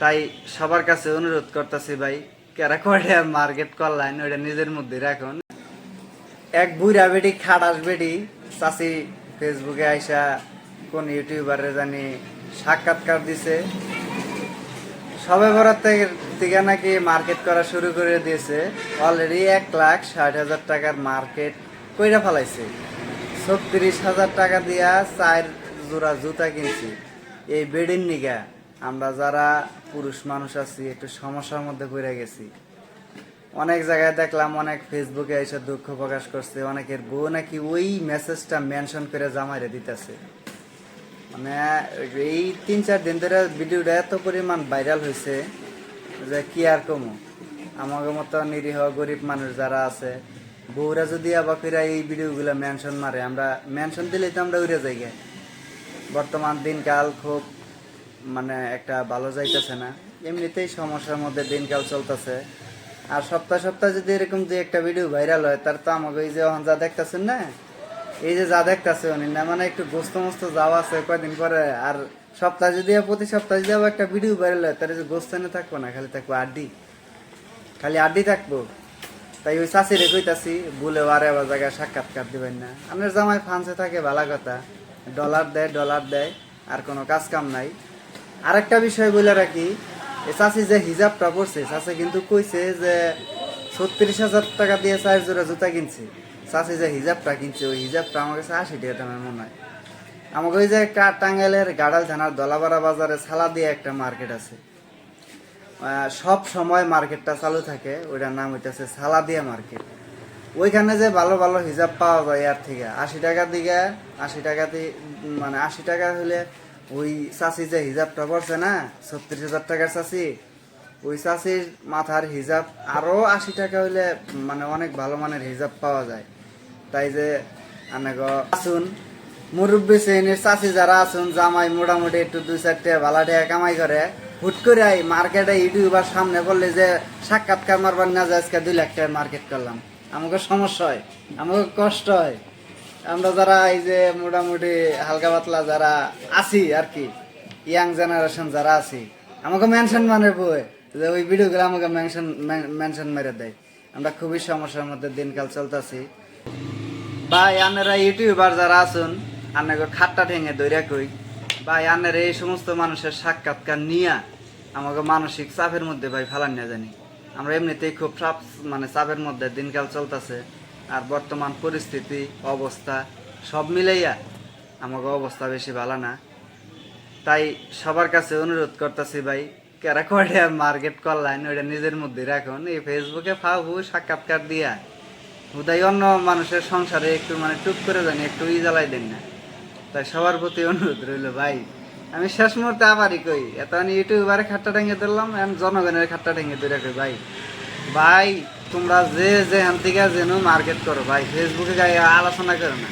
তাই সবার কাছে অনুরোধ করতেছি ভাই, কেরা করে মার্কেট করলেন ওইটা নিজের মধ্যে রাখুন। এক বুড়া বেটি, খাটাস বেটি চাষি ফেসবুকে আইসা কোন ইউটিউবারে জানি সাক্ষাৎকার দিছে। সবে বরাত থেকে নাকি মার্কেট করা শুরু করে দিয়েছে। অলরেডি এক লাখ ষাট হাজার টাকার মার্কেট কইরা ফেলাইছে। ছত্রিশ হাজার টাকা দিয়া চার জোড়া জুতা কিনছি। এই বেডির নিগা। আমরা যারা পুরুষ মানুষ আছি, একটু সমস্যার মধ্যে পড়ে গেছি। অনেক জায়গায় দেখলাম অনেক ফেসবুকে এসে দুঃখ প্রকাশ করছে। অনেকের বউ নাকি ওই মেসেজটা মেনশন করে জামাইরে দিতেছে। মানে এই তিন চার দিন ধরে ভিডিওটা এত পরিমাণ ভাইরাল হয়েছে যে কি আর কমো? আমাদের মতো নিরীহ গরিব মানুষ যারা আছে, বউরা যদি আবার ফিরা এই ভিডিওগুলো মেনশন মারে, আমরা মেনশন দিলেই তো আমরা উড়ে যাই। বর্তমান দিনকাল খুব মানে একটা ভালো যাইতেছে না। এমনিতেই সমস্যার মধ্যে দিনকাল চলতেছে। আর সপ্তাহ সপ্তাহ যদি এরকম যে একটা ভিডিও ভাইরাল হয়, তার তো আমাকে এই যে যা দেখতেছেন না? এই যে যা দেখতেছে উনি, না মানে একটু গোস্ত মস্ত যাওয়া আছে কয়দিন পরে, আর সপ্তাহ যদি প্রতি সপ্তাহে যদি একটা ভিডিও ভাইরাল হয় তার যে গোস্ত এনে থাকব না, খালি থাকব আড্ডি। খালি আড্ডি থাকব। তাই ওই চাষিরে কইতাছি বলে আরে আবার জায়গায় সাক্ষাৎকার দিবেন না? আপনার জামাই ফান্সে থাকে, ভালো কথা। ডলার দেয় ডলার দেয়, আর কোনো কাজ কাম নাই। আরেকটা বিষয় বলে রাখি চাষি যে হিজাবটা পড়ছে, চাষি কিন্তু কইছে যে ছত্রিশ হাজার টাকা দিয়ে চার জোড়া জুতা কিনছে। চাষি যে হিজাবটা কিনছে, ওই হিজাবটা আমার কাছে আশি টাকা দামের মনে হয়। আমাকে ওই যে টাঙ্গাইলের গাড়াল থানার দলাবাড়া বাজারে সালা দিয়ে একটা মার্কেট আছে। সব সময় মার্কেটটা চালু থাকে, ওইটার নাম হইতেছে সালাদিয়া মার্কেট। ওইখানে যে ভালো ভালো হিজাব পাওয়া যায় এর থেকে, আশি টাকা দিকে আশি টাকা মানে আশি টাকা হলে ওই চাষি যে হিজাবটা পড়ছে না, ছত্রিশ হাজার টাকার চাষি, ওই চাষির মাথার হিজাব আরও আশি টাকা হইলে মানে অনেক ভালো মানের হিজাব পাওয়া যায়। তাই যে আনেগ আসুন, মুরব্বী শ্রেণির চাষি যারা আসুন, জামাই মোটামুটি একটু দুই চারটে ভালা টাকা কামাই করে, হুট করে আই মার্কেটে ইউটিউবার সামনে বললে যে সাক্ষাৎকার মারবার না যায় আজকে দুই লাখ টাকা মার্কেট করলাম। আমাকে সমস্যা হয়, আমাকে কষ্ট হয়। আমরা যারা এই যে মোটামুটি হালকা পাতলা যারা আছি আর কি ইয়াং জেনারেশন যারা আছি, আমাকে মেনশন মানে বই, যে ওই ভিডিওগুলো আমাকে মেনশন মেনশন মেরে দেয়। আমরা খুবই সমস্যার মধ্যে দিনকাল চলতেছি। ভাই আনেরা ইউটিউবার যারা আছেন আনাকে খাট্টা ঠেঙে দৈরা কই। ভাই আনের এই সমস্ত মানুষের সাক্ষাৎকার নিয়া আমাকে মানসিক চাপের মধ্যে ভাই ফেলান না। জানি আমরা এমনিতেই খুব চাপ মানে চাপের মধ্যে দিনকাল চলতেছে। আর বর্তমান পরিস্থিতি, অবস্থা, সব মিলাইয়া আমাকে অবস্থা বেশি ভালো না। তাই সবার কাছে অনুরোধ করতেছি ভাই, কেরা করে মার্কেট করলেন ওইটা নিজের মধ্যে রাখুন। এই ফেসবুকে ফাউ সাক্ষাৎকার দিয়া উদয় অন্য মানুষের সংসারে একটু মানে টুক করে জানি একটু ই জ্বালাই দেন না। তাই সবার প্রতি অনুরোধ রইল ভাই, আমি শেষ মুহূর্তে আবারই কই, এত আমি ইউটিউবারে খাট্টা ঠেঙে ধরলাম, এখন জনগণের খাট্টা ঠেঙে ধরে ভাই? ভাই তোমরা যে যে হান থেকে যেন মার্কেট করো ভাই ফেসবুকে আলোচনা করো না।